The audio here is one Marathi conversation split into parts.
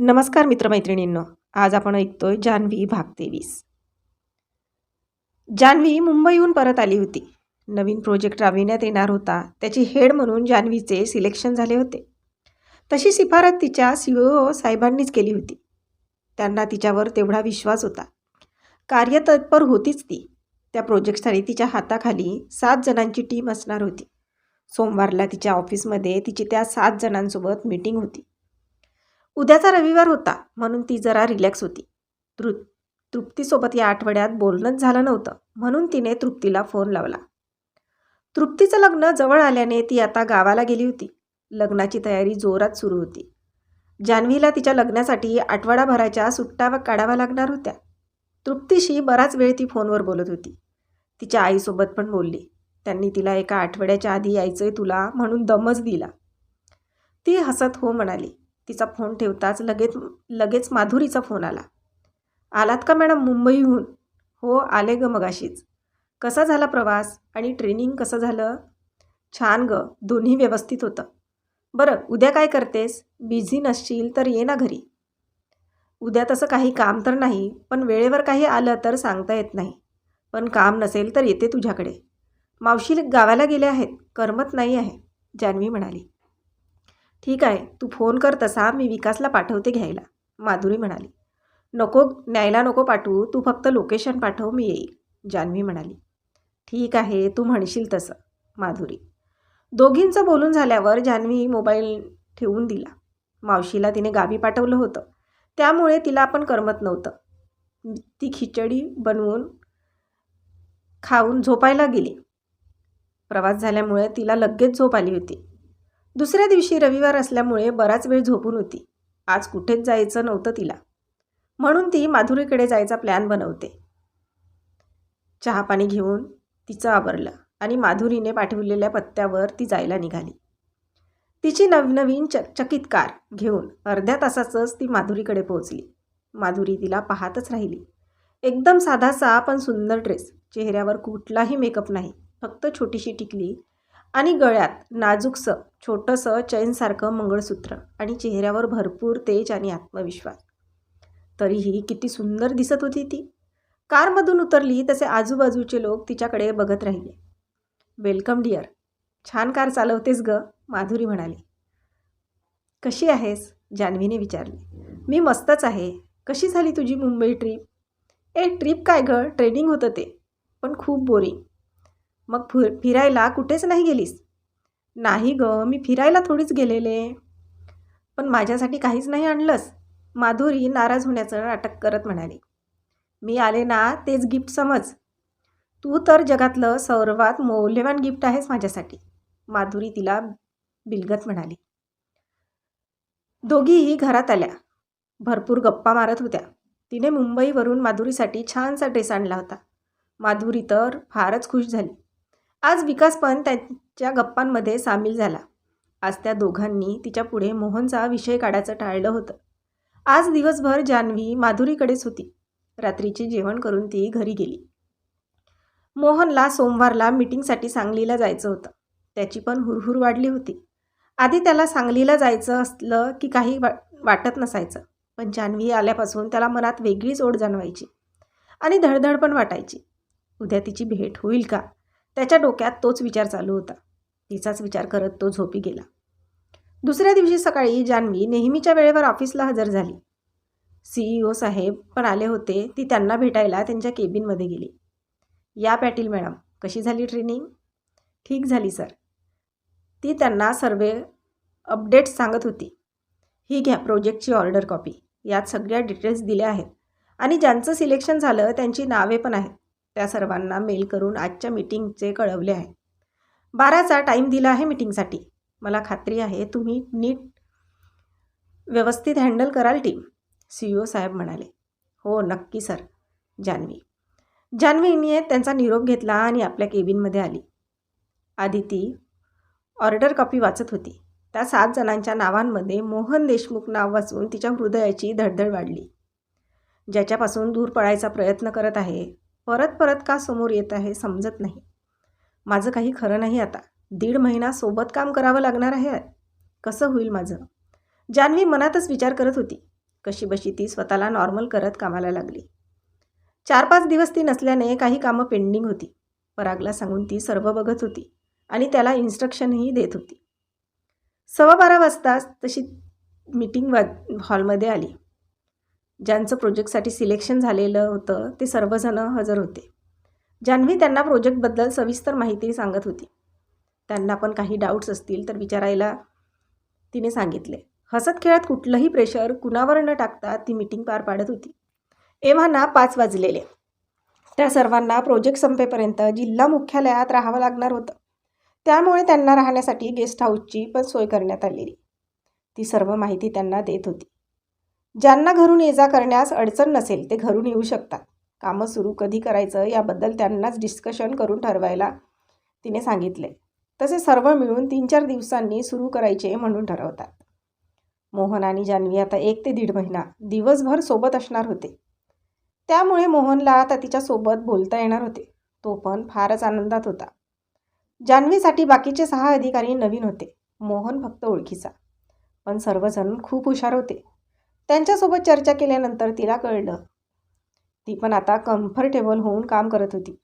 नमस्कार मित्रमैत्रिणींनो आज आपण ऐकतोय जान्हवी भाग तेवीस. जान्हवी मुंबईहून परत आली होती. नवीन प्रोजेक्ट राबविण्यात येणार होता. त्याची हेड म्हणून जान्हवीचे सिलेक्शन झाले होते. तशी शिफारत तिच्या सी ओ साहेबांनीच केली होती. त्यांना तिच्यावर तेवढा विश्वास होता. कार्यतत्पर होतीच ती. त्या प्रोजेक्टसाठी तिच्या हाताखाली सात जणांची टीम असणार होती. सोमवारला तिच्या ऑफिसमध्ये तिची त्या सात जणांसोबत मीटिंग होती. उद्याचा रविवार होता म्हणून ती जरा रिलॅक्स होती. तृ तृप्तीसोबत या आठवड्यात बोलणंच झालं नव्हतं म्हणून तिने तृप्तीला फोन लावला. तृप्तीचं लग्न जवळ आल्याने ती आता गावाला गेली होती. लग्नाची तयारी जोरात सुरू होती. जान्हवीला तिच्या लग्नासाठी आठवडाभराच्या सुट्ट्या व काढाव्या लागणार होत्या. तृप्तीशी बराच वेळ ती फोनवर बोलत होती. तिच्या आईसोबत पण बोलली. त्यांनी तिला एका आठवड्याच्या आधी यायचंय तुला म्हणून दमच दिला. ती हसत हो म्हणाली. तिचा फोन ठेवताच लगेच लगेच माधुरीचा फोन आला. आलात का मॅडम मुंबईहून? हो आले ग मगाशीच. कसा झाला प्रवास? आणि ट्रेनिंग कसं झालं? छान ग दोन्ही व्यवस्थित होतं. बरं उद्या काय करतेस? बिझी नसशील तर ये ना घरी. उद्या तसं काही काम तर नाही पण वेळेवर काही आलं तर सांगता येत नाही. पण काम नसेल तर येते तुझ्याकडे. मावशी गावाला गेले आहेत करमत नाही आहे जान्हवी म्हणाली. ठीक आहे तू फोन कर तसा मी विकासला पाठवते घ्यायला. माधुरी म्हणाली. नको न्यायला नको पाठवू तू फक्त लोकेशन पाठव मी येईल जान्हवी म्हणाली. ठीक आहे तू म्हणशील तसं माधुरी. दोघींचं बोलून झाल्यावर जान्हवी मोबाईल ठेवून दिला. मावशीला तिने गावी पाठवलं होतं. त्यामुळे तिला पण करमत नव्हतं. ती खिचडी बनवून खाऊन झोपायला गेली. प्रवास झाल्यामुळे तिला लगेच झोप आली होती. दुसऱ्या दिवशी रविवार असल्यामुळे बराच वेळ झोपून होती. आज कुठेच जायचं नव्हतं तिला. म्हणून ती माधुरीकडे जायचा प्लॅन बनवते. चहा पाणी घेऊन तिचं आवरलं आणि माधुरीने पाठवलेल्या पत्त्यावर ती जायला निघाली. तिची नवनवीन च चकित कार घेऊन अर्ध्या तासाचंच ती माधुरीकडे पोहोचली. माधुरी तिला पाहतच राहिली. एकदम साधासा पण सुंदर ड्रेस. चेहऱ्यावर कुठलाही मेकअप नाही. फक्त छोटीशी टिकली आणि गळ्यात नाजूकसं छोटंसं चैनसारखं मंगळसूत्र आणि चेहऱ्यावर भरपूर तेज आणि आत्मविश्वास. तरीही किती सुंदर दिसत होती ती. कारमधून उतरली तसे आजूबाजूचे लोक तिच्याकडे बघत राहिले. Welcome dear. छान कार चालवतेस ग माधुरी म्हणाली. कशी आहेस? जान्हवीने विचारले. मी मस्तच आहे. कशी झाली तुझी मुंबई ट्रीप? ए ट्रीप काय गं? ट्रेनिंग होतं ते. पण खूप बोरिंग. मग फिर फिरायला कुठेच नाही गेलीस? नाही ग मी फिरायला थोडीच गेलेले. पण माझ्यासाठी काहीच नाही आणलंस. माधुरी नाराज होण्याचं नाटक करत म्हणाली. मी आले ना तेच गिफ्ट समज. तू तर जगातलं सर्वात मौल्यवान गिफ्ट आहेस माझ्यासाठी माधुरी तिला बिलगत म्हणाली. दोघीही घरात आल्या. भरपूर गप्पा मारत होत्या. तिने मुंबईवरून माधुरीसाठी छानसा ड्रेस आणला होता. माधुरी तर फारच खुश झाली. आज विकास पण त्यांच्या गप्पांमध्ये सामील झाला. आज त्या दोघांनी तिच्या पुढे मोहनचा विषय काढायचं टाळलं होतं. आज दिवसभर जान्हवी माधुरीकडेच होती. रात्रीचे जेवण करून ती घरी गेली. मोहनला सोमवारला मीटिंगसाठी सांगलीला जायचं होतं. त्याची पण हुरहुर वाढली होती. आधी त्याला सांगलीला जायचं असलं की काही वा वाटत नसायचं. पण जान्हवी आल्यापासून त्याला मनात वेगळीच ओढ जाणवायची. आणि धडधड पण वाटायची. उद्या तिची भेट होईल का? त्याच्या डोक्यात तोच विचार चालू होता. तिचाच विचार करत तो झोपी गेला. दुसऱ्या दिवशी सकाळी जान्हवी नेहमीच्या वेळेवर ऑफिसला हजर झाली. सीईओ साहेब पण आले होते ती त्यांना भेटायला त्यांच्या केबिनमध्ये गेली. या पॅटील मॅडम कशी झाली ट्रेनिंग? ठीक झाली सर. ती त्यांना सर्वे अपडेट्स सांगत होती. ही घ्या प्रोजेक्टची ऑर्डर कॉपी. यात सगळ्या डिटेल्स दिल्या आहेत. आणि ज्यांचं सिलेक्शन झालं त्यांची नावे पण आहेत. त्या सर्वांना मेल करून आजच्या मीटिंगचे कळवले आहे. बाराचा टाईम दिला आहे मीटिंगसाठी. मला खात्री आहे तुम्ही नीट व्यवस्थित हँडल कराल टीम सी ओ साहेब म्हणाले. हो नक्की सर. जान्हवी. जान्हवीने त्यांचा निरोप घेतला आणि आपल्या केबिनमध्ये आली. आदिती ऑर्डर कॉपी वाचत होती. त्या सात जणांच्या नावांमध्ये मोहन देशमुख नाव वाचून तिच्या हृदयाची धडधड वाढली. ज्याच्यापासून दूर पळायचा प्रयत्न करत आहे परत परत का समोर येत आहे समजत नाही. माझं काही खरं नाही आता. दीड महिना सोबत काम करावं लागणार आहे. कसं होईल माझं? जान्हवी मनातच विचार करत होती. कशीबशी ती स्वतःला नॉर्मल करत कामाला लागली. चार पाच दिवस ती नसल्याने काही कामं पेंडिंग होती. परागला सांगून ती सर्व बघत होती आणि त्याला इन्स्ट्रक्शनही देत होती. सव्वा बारा वाजताच तशी मीटिंग वा हॉलमध्ये आली. ज्यांचं प्रोजेक्टसाठी सिलेक्शन झालेलं होतं ते सर्वजणं हजर होते. जान्हवी त्यांना प्रोजेक्टबद्दल सविस्तर माहिती सांगत होती. त्यांना पण काही डाऊट्स असतील तर विचारायला तिने सांगितले. हसत खेळत कुठलंही प्रेशर कुणावर न टाकता ती मीटिंग पार पाडत होती. एव्हाना पाच वाजलेले. त्या सर्वांना प्रोजेक्ट संपेपर्यंत जिल्हा मुख्यालयात राहावं लागणार होतं. त्यामुळे त्यांना राहण्यासाठी गेस्ट हाऊसची पण सोय करण्यात आलेली. ती सर्व माहिती त्यांना देत होती. ज्यांना घरून ये जा करण्यास अडचण नसेल ते घरून येऊ शकतात. कामं सुरू कधी करायचं याबद्दल त्यांनाच डिस्कशन करून ठरवायला तिने सांगितले. तसे सर्व मिळून तीन चार दिवसांनी सुरू करायचे म्हणून ठरवतात. मोहन आणि जान्हवी आता एक ते दीड महिना दिवसभर सोबत असणार होते. त्यामुळे मोहनला आता तिच्यासोबत बोलता येणार होते. तो पण फारच आनंदात होता. जान्हवीसाठी बाकीचे सहा अधिकारी नवीन होते. मोहन फक्त ओळखीचा. पण सर्वजण खूप हुशार होते. त्यांच्यासोबत चर्चा केल्यानंतर तिला कळलं. ती पण आता कम्फर्टेबल होऊन काम करत होती.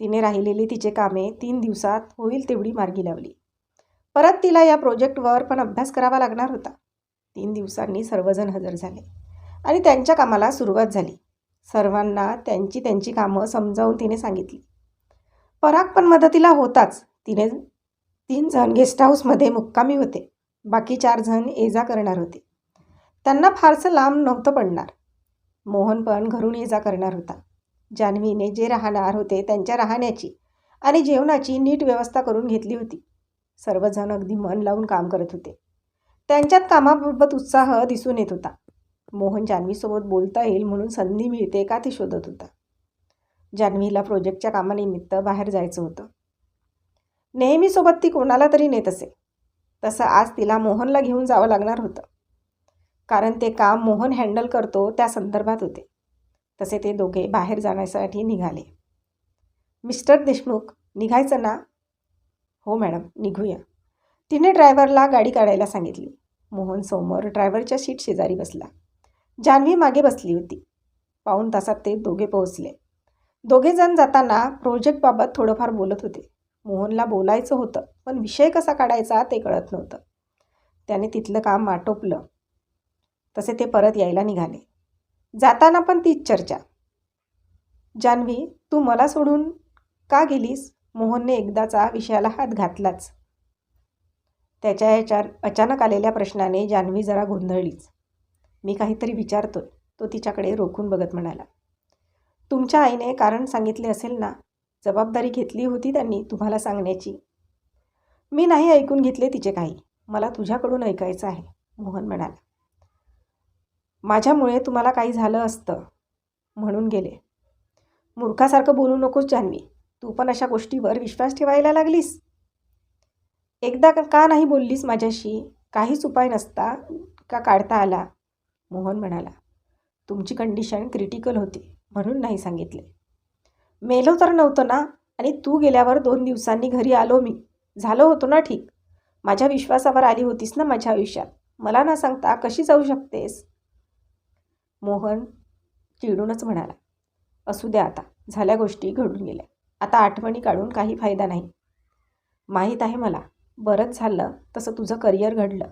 तिने राहिलेली तिचे कामे तीन दिवसात होईल तेवढी मार्गी लावली. परत तिला या प्रोजेक्टवर पण अभ्यास करावा लागणार होता. तीन दिवसांनी सर्वजण हजर झाले आणि त्यांच्या कामाला सुरुवात झाली. सर्वांना त्यांची त्यांची कामं समजावून तिने सांगितली. पराग पण मदतीला होताच. तिने तीन जण गेस्ट हाऊसमध्ये मुक्कामी होते. बाकी चार जण ये जा करणार होते. त्यांना फारसं लांब नव्हतं पडणार. मोहन पण घरून ये जा करणार होता. जान्हवीने जे राहणार होते त्यांच्या राहण्याची आणि जेवणाची नीट व्यवस्था करून घेतली होती. सर्वजण अगदी मन लावून काम करत होते. त्यांच्यात कामाबाबत उत्साह दिसून येत होता. मोहन जान्हवीसोबत बोलता येईल म्हणून संधी मिळते का ते शोधत होता. जान्हवीला प्रोजेक्टच्या कामानिमित्त बाहेर जायचं होतं. नेहमीसोबत ती कोणाला तरी नेत असे. तसं आज तिला मोहनला घेऊन जावं लागणार होतं. कारण ते काम मोहन हँडल करतो त्या संदर्भात होते. तसे ते दोघे बाहेर जाण्यासाठी निघाले. मिस्टर देशमुख निघायचं ना? हो मॅडम निघूया. तिने ड्रायव्हरला गाडी काढायला सांगितली. मोहन समोर ड्रायव्हरच्या सीट शेजारी बसला. जान्हवी मागे बसली होती. पाऊण तासात ते दोघे पोहोचले. दोघेजण जाताना प्रोजेक्टबाबत थोडंफार बोलत होते. मोहनला बोलायचं होतं पण विषय कसा काढायचा ते कळत नव्हतं. त्याने तिथलं काम आटोपलं. तसे ते परत यायला निघाले. जाताना पण तीच चर्चा. जान्हवी तू मला सोडून का गेलीस? मोहनने एकदाचा विषयाला हात घातलाच. त्याच्या याच्या अचानक आलेल्या प्रश्नाने जान्हवी जरा गोंधळलीच. मी काहीतरी विचारतोय तो तिच्याकडे रोखून बघत म्हणाला. तुमच्या आईने कारण सांगितले असेल ना? जबाबदारी घेतली होती त्यांनी तुम्हाला सांगण्याची. मी नाही ऐकून घेतले तिचे काही. मला तुझ्याकडून ऐकायचं आहे मोहन म्हणाला. माझ्यामुळे तुम्हाला काही झालं असतं म्हणून गेले. मूर्खासारखं बोलू नकोस जान्हवी तू पण अशा गोष्टीवर विश्वास ठेवायला लागलीस. एकदा का नाही बोललीस माझ्याशी? काहीच उपाय नसता का काढता आला? मोहन म्हणाला. तुमची कंडिशन क्रिटिकल होती म्हणून नाही सांगितले. मेलो तर नव्हतं ना? आणि तू गेल्यावर दोन दिवसांनी घरी आलो मी. झालो होतो ना ठीक? माझ्या विश्वासावर आली होतीस ना माझ्या आयुष्यात? मला ना सांगता कशी जाऊ शकतेस? मोहन चिडूनच म्हणाला असू द्या आता झाल्या गोष्टी घडून गेल्या. आता आठवणी काढून काही फायदा नाही. माहीत आहे मला बरंच झालं तसं तुझं करिअर घडलं.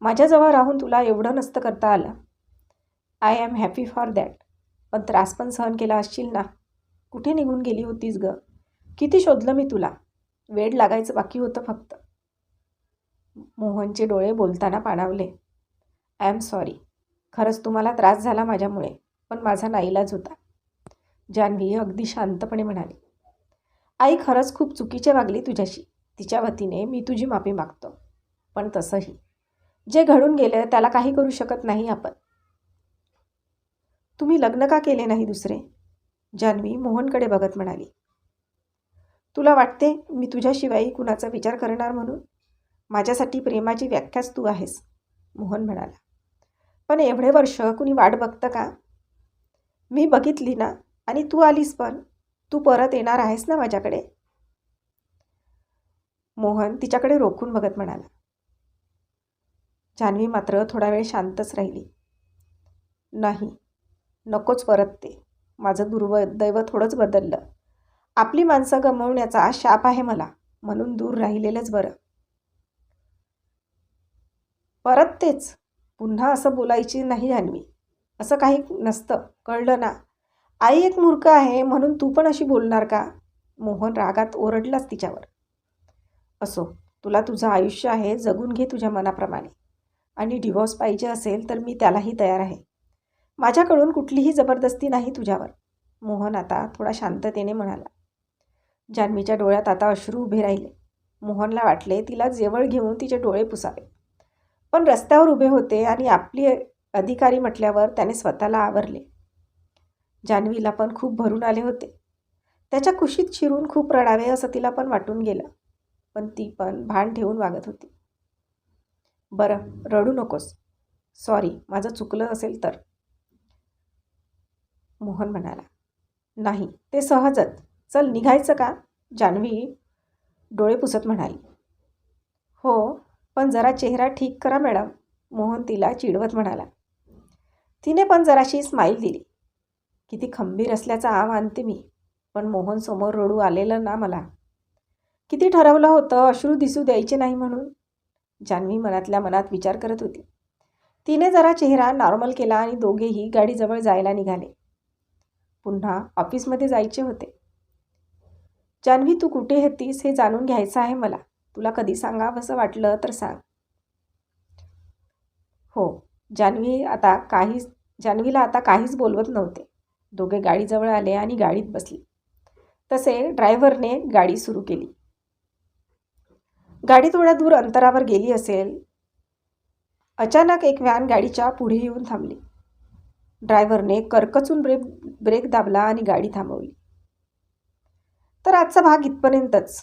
माझ्याजवळ राहून तुला एवढं नसतं करता आलं. I am happy for that पण त्रास पण सहन केला असशील ना? कुठे निघून गेली होतीस ग? किती शोधलं मी तुला? वेड लागायचं बाकी होतं फक्त. मोहनचे डोळे बोलताना पाणावले. आय एम सॉरी खरंच तुम्हाला त्रास झाला माझ्यामुळे पण माझा नाईलाज होता. जान्हवी अगदी शांतपणे म्हणाली आई खरंच खूप चुकीचे वागली तुझ्याशी. तिच्या वतीने मी तुझी माफी मागतो. पण तसंही. जे घडून गेलं त्याला काही करू शकत नाही आपण. तुम्ही लग्न का केले नाही दुसरे? जान्हवी मोहनकडे बघत म्हणाली. तुला वाटते मी तुझ्याशिवाय कुणाचा विचार करणार म्हणून? माझ्यासाठी प्रेमाची व्याख्याच तू आहेस मोहन म्हणाला. पण एवढे वर्ष कुणी वाट बघतं का? मी बघितली ना आणि तू आलीस पण. तू परत येणार आहेस ना माझ्याकडे? मोहन तिच्याकडे रोखून बघत म्हणाला. जान्हवी मात्र थोडा वेळ शांतच राहिली. नाही नकोच परत ते. माझं दुर्दैव थोडंच बदललं. आपली माणसं गमवण्याचा शाप आहे मला म्हणून दूर राहिलेलंच बरं. परत तेच. पुन्हा असं बोलायची नाही जान्हवी असं काही नसतं. कळलं ना? आई एक मूर्ख आहे म्हणून तू पण अशी बोलणार का? मोहन रागात ओरडलाच तिच्यावर. असो तुला तुझं आयुष्य आहे जगून घे तुझ्या मनाप्रमाणे. आणि डिवोर्स पाहिजे असेल तर मी त्यालाही तयार आहे. माझ्याकडून कुठलीही जबरदस्ती नाही तुझ्यावर. मोहन आता थोडा शांततेने म्हणाला. जान्हवीच्या डोळ्यात आता अश्रू उभे राहिले. मोहनला वाटले तिला जवळ घेऊन तिचे डोळे पुसावे. पण रस्त्यावर उभे होते आणि आपली अधिकारी म्हटल्यावर त्याने स्वतःला आवरले. जान्हवीला पण खूप भरून आले होते. त्याच्या कुशीत शिरून खूप रडावे असं तिला पण वाटून गेलं पण ती पण भान ठेवून वागत होती. बरं रडू नकोस. सॉरी माझं चुकलं असेल तर. मोहन म्हणाला नाही ते सहजच. चल निघायचं का? जान्हवी डोळे पुसत म्हणाली. हो पण जरा चेहरा ठीक करा मॅडम. मोहन तिला चिडवत म्हणाला. तिने पण जराशी स्माईल दिली. किती खंबीर असल्याचा आव आणते मी पण मोहन समोर रडू आलेलं ना मला. किती ठरवलं होतं अश्रू दिसू द्यायचे नाही म्हणून. जान्हवी मनातल्या मनात विचार करत होती. तिने जरा चेहरा नॉर्मल केला आणि दोघेही गाडीजवळ जायला निघाले. पुन्हा ऑफिसमध्ये जायचे होते. जान्हवी तू कुठे होतीस हे जाणून घ्यायचं आहे मला. तुला कधी सांगावंसं वाटलं तर सांग. हो जान्हवी आता काहीच जान्हवीला आता काहीच बोलवत नव्हते. दोघे गाडीजवळ आले आणि गाडीत बसले. तसे ड्रायव्हरने गाडी सुरू केली. गाडी थोड्या दूर अंतरावर गेली असेल. अचानक एक व्हॅन गाडीच्या पुढे येऊन थांबली. ड्रायव्हरने करकचून ब्रेक ब्रेक दाबला आणि गाडी थांबवली. तर आजचा भाग इथपर्यंतच.